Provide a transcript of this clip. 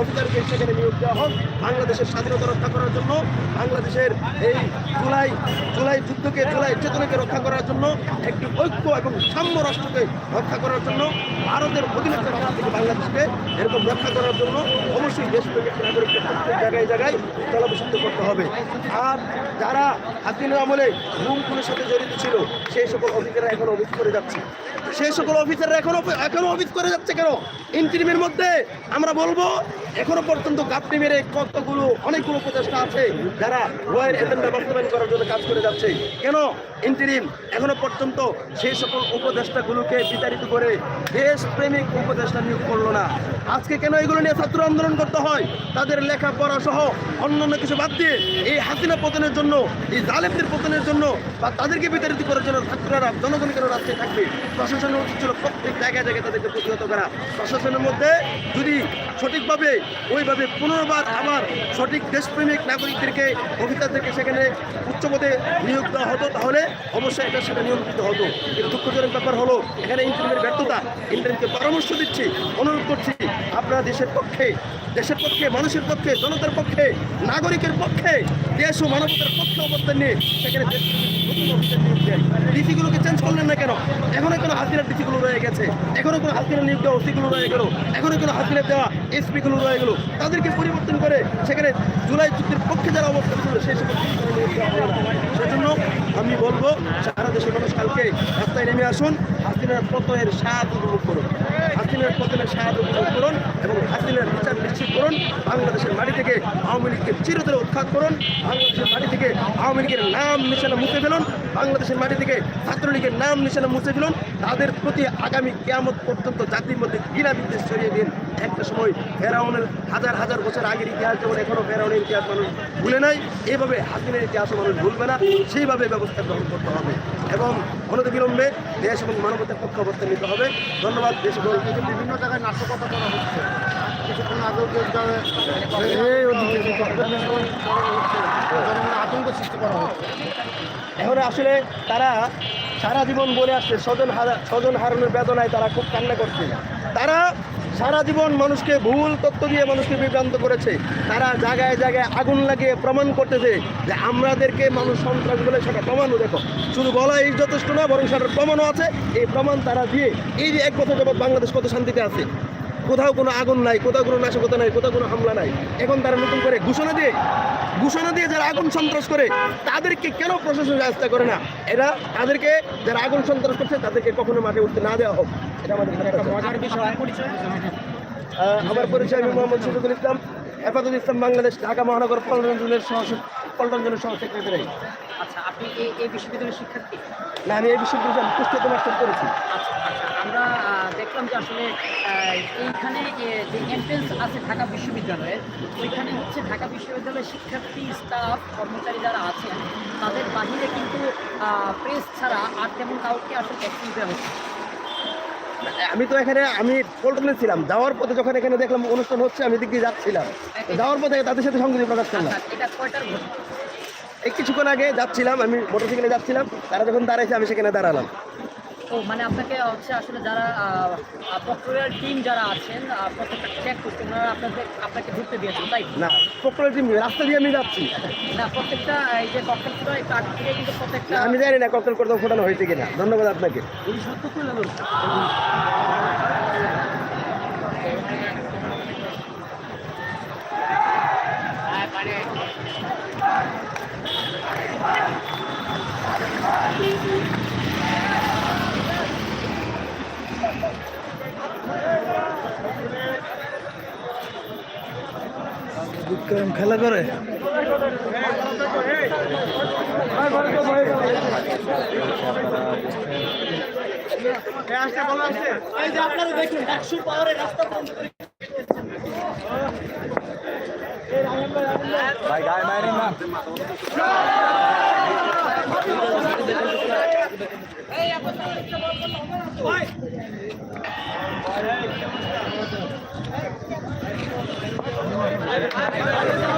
অফিসারকে সেখানে নিয়োগ দেওয়া হোক, বাংলাদেশের স্বাধীনতা রক্ষা করার জন্য, বাংলাদেশের এই জুলাই জুলাই যুদ্ধকে, জুলাই চেতনাকে রক্ষা করার জন্য, একটি ঐক্য এবং সাম্য রাষ্ট্রকে রক্ষা করার জন্য, ভারতের রাষ্ট্র থেকে বাংলাদেশকে এরকম রক্ষা করার জন্য অবশ্যই দেশপ্রেমিক নাগরিককে প্রত্যেক জায়গায় জায়গায় জলাবসিদ্ধ করতে হবে। আর যারা হাসিনা আমলে গুম খুনের সাথে জড়িত ছিল, সেই সকল অফিসাররা এখন অফিস করে যাচ্ছে। সেই সকল অফিসাররা এখনও এখনও অফিস করে যাচ্ছে কেন? ইন্টারিমের মধ্যে আমরা বলব এখনও পর্যন্ত গাপটি মেরে কতগুলো, অনেকগুলো উপদেষ্টা আছে যারা রয়ের এজেন্ডা বাস্তবায়ন করার জন্য কাজ করে যাচ্ছে। কেন? ইন্টারিম এখনও পর্যন্ত সেই সকল উপদেষ্টাগুলোকে বিতাড়িত করে দেশপ্রেমিক উপদেষ্টা নিয়োগ করল না। আজকে কেন এগুলো নিয়ে ছাত্র আন্দোলন করতে হয়? তাদের লেখা লেখাপড়া সহ অন্যান্য কিছু বাদ দিয়ে এই হাসিনা পতনের জন্য, এই জালেমদের পতনের জন্য বা তাদেরকে বিতাড়িত করার জন্য ছাত্ররা, জনগণ কেন রাস্তায় থাকবে? প্রশাসনের উচিত ছিল প্রত্যেক জায়গায় জায়গায় তাদেরকে প্রতিহত করা। প্রশাসনের মধ্যে যদি সঠিকভাবে ওইভাবে পুনর্বার আবার সঠিক দেশপ্রেমিক নাগরিকদেরকে অফিসারদেরকে সেখানে উচ্চ পদে নিয়োগ দেওয়া হতো, তাহলে অবশ্যই এটা সেটা নিয়ন্ত্রিত হতো। কিন্তু দুঃখজনক ব্যাপার হলো, এখানে ইন্টারনেটের ব্যর্থতা ইন্টারনেটকে পরামর্শ দিচ্ছি, অনুরোধ করছি আপনারা দেশের পক্ষে দেশের পক্ষে, মানুষের পক্ষে, জনতার পক্ষে, নাগরিকের পক্ষে, দেশ ও মানবতার পক্ষে অবস্থান নিয়ে সেখানে ডিসিগুলোকে চেঞ্জ করলেন না কেন? এখনও কোনো হাসিনার ডিসিগুলো রয়ে গেছে। এখনও কোনো হাসিনার নিয়োগ দেওয়া ওসিগুলো রয়ে গেল। এখনও কোনো হাসিনার দেওয়া এসপিগুলো রয়ে গেল। তাদেরকে পরিবর্তন করে সেখানে জুলাই চুক্তির পক্ষে যারা অবস্থান ছিল সেই না। সেজন্য আমি বলব, সারা দেশের মানুষ কালকে রাস্তায় নেমে আসুন। হাসিনার পতনের স্বাদ উপভোগ করুন। হাসিনার পতনের স্বাদ উপভোগ করুন এবং হাসিনার বিচার নিশ্চিত করুন। বাংলাদেশের মাটি থেকে আওয়ামী লীগকে চিরতরে উৎখাত করুন। বাংলাদেশের মাটি থেকে আওয়ামী লীগের নাম নিশানা মুছে ফেলুন। বাংলাদেশের মাটি থেকে ছাত্রলীগের নাম নিশানা মুছে ফেলুন। তাদের প্রতি আগামী কেয়ামত পর্যন্ত জাতির মধ্যে ঘৃণা বিদ্বেষ ছড়িয়ে দিন। একটা সময় ফেরাউনের হাজার হাজার বছর আগের ইতিহাস যেমন এখনও ফেরাউনের ইতিহাস মানুষ ভুলে নাই এইভাবে হাসিনের ইতিহাসও মানুষ ভুলবে না সেইভাবে ব্যবস্থা গ্রহণ করতে হবে। এবং অনতিবিলম্বে দেশ এবং মানবতার পক্ষে অবস্থান নিতে হবে। ধন্যবাদ দেশ বিভিন্ন জায়গায় নাশকতা করা হচ্ছে কিছুক্ষণ আগেও আতঙ্ক সৃষ্টি করা হচ্ছে। এখন আসলে তারা সারা জীবন বলে আসছে স্বজন হারা স্বজন হারানোর বেদনায় তারা খুব কান্না করছে। তারা সারা জীবন মানুষকে ভুল তথ্য দিয়ে মানুষকে বিভ্রান্ত করেছে। তারা জায়গায় জায়গায় আগুন লাগিয়ে প্রমাণ করতেছে যে আমাদেরকে মানুষ সন্ত্রাস বলে সেটা প্রমাণও দেখো। শুধু বলাই যথেষ্ট না, বরং সেটার প্রমাণও আছে। এই প্রমাণ তারা দিয়ে এই যে এক বছর যাবৎ বাংলাদেশ কত শান্তিতে আছে। কোথাও কোনো আগুন নাই কোথাও কোনো নাশকতা নাই কোথাও কোনো হামলা নাই। এখন তারা নতুন করে ঘোষণা দিয়ে ঘোষণা দিয়ে যারা আগুন সন্ত্রাস করে তাদেরকে কেন প্রশাসন ব্যবস্থা করে না? এরা তাদেরকে যারা আগুন সন্ত্রাস করছে তাদেরকে কখনো মাঠে উঠতে না দেওয়া হোক। এটা আমাদের একটা মজার বিষয়। আমার পরিচয় আমি মোহাম্মদ শফিকুল ইসলাম হেফাজুল ইসলাম বাংলাদেশ ঢাকা মহানগর পল্টনের সহ পল্টনের সহ সেক্রেটারি আচ্ছা আপনি এই এই বিশ্ববিদ্যালয়ের শিক্ষার্থী? না আমি এই বিশ্ববিদ্যালয় কুষ্টিয়াতে মাস্টার করেছি। আচ্ছা আচ্ছা আমরা দেখলাম যে আসলে এইখানে যে এন্ট্রেন্স আছে ঢাকা বিশ্ববিদ্যালয়ের ওইখানে হচ্ছে ঢাকা বিশ্ববিদ্যালয়ের শিক্ষার্থী স্টাফ কর্মচারী যারা আছেন তাদের বাহিরে কিন্তু প্রেস ছাড়া আর তেমন কাউকে আসলে ভ্যাকসিন দেওয়া হচ্ছে। আমি তো এখানে আমি পল্টনে ছিলাম। যাওয়ার পথে যখন এখানে দেখলাম অনুষ্ঠান হচ্ছে আমি দিক দিয়ে যাচ্ছিলাম। যাওয়ার পথে তাদের সাথে সংযোগ প্রকাশ করলাম। আচ্ছা এই কিছুক্ষণ আগে যাচ্ছিলাম আমি মোটরসাইকেলে যাচ্ছিলাম। তারা যখন দাঁড়াইছে আমি সেখানে দাঁড়ালাম। ও মানে আপনাকে হচ্ছে আসলে যারা প্রক্টোরিয়াল টিম যারা আছেন প্রত্যেকটা চেক করতে ওনারা আপনাদের আপনাকে ঢুকতে দিয়েছেন তাই না পক্রের টিম রাস্তা দিয়ে আমি যাচ্ছি। না প্রত্যেকটা এই যে ককটেল ছিল একটু আগে থেকে কিন্তু প্রত্যেকটা আমি জানি না ককটেল করতে ফোটানো হয়েছে কিনা। ধন্যবাদ আপনাকে। খেলা করে? ভাই গায়ে মারেন না ভালো Thank you.